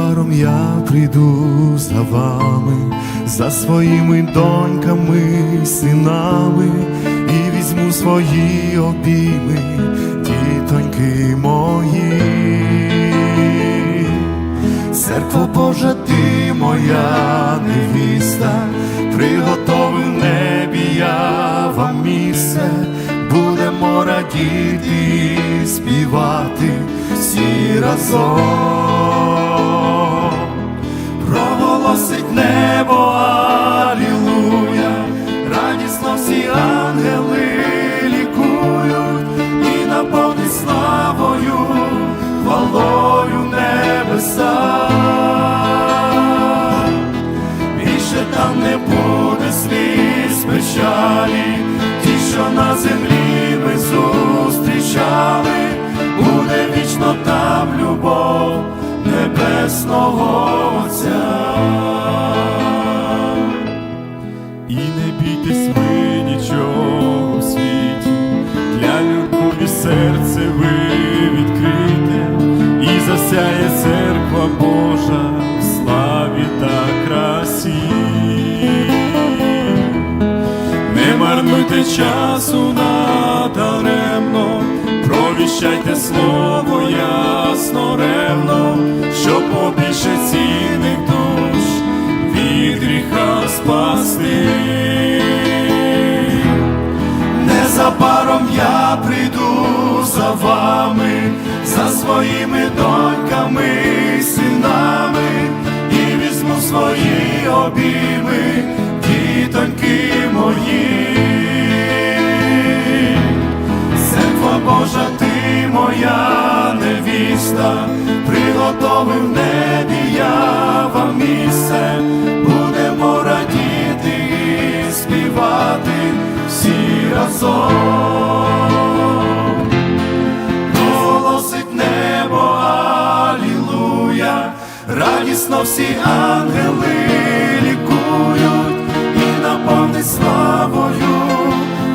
Незабаром я прийду за вами, за своїми доньками, синами, і візьму свої обійми, дітоньки мої. Церква Божа, ти моя невіста, приготовив небі я вам місце, будемо радіти і співати всі разом, проголосить небо, алілуя, радісно всі ангели лікують і наповнить славою, хвалою небеса. Більше там не буде сліз печалі, ті, що на землі ви відкрите, і засяє церква Божа в славі та красі. Не марнуйте часу надаремно, провіщайте слово ясно ревно, щоб своїми доньками, синами, і візьму свої обійми, дітоньки мої. Церква Божа, ти моя невіста, приготовив небі я вам місце, будемо радіти і співати всі разом. Радісно всі ангели лікують і наповнить славою,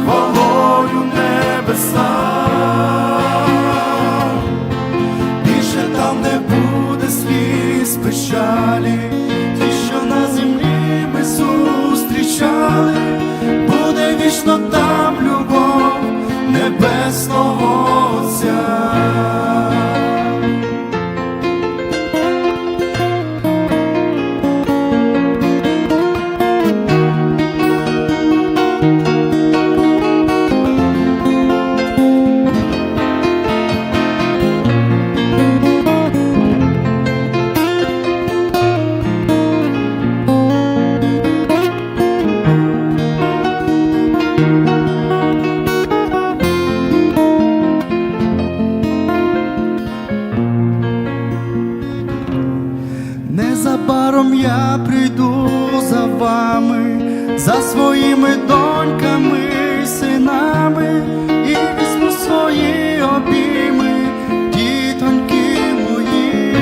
хвалою небеса. Більше там не буде сліз печалі, ті, що на землі ми зустрічали, буде вічно там любов небесного Отця. Незабаром я прийду за вами, за своїми доньками, синами, і візьму свої обійми, дітоньки мої.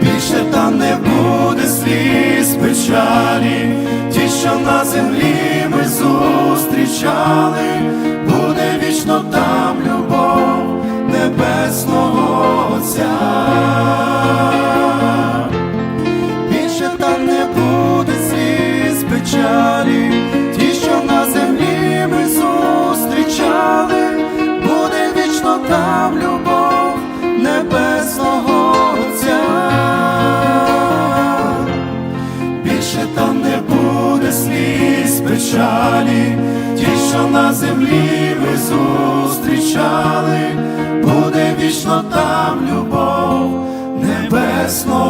Більше там не буде сліз печалі, що на землі ми зустрічали, буде вічно там любов небесного Отця. Більше там не буде сліз печалі, ті, що на землі ми зустрічали, буде вічно там любов небесного. Більше там не печалі, ті, що на землі ми зустрічали, буде вічно там любов небесно.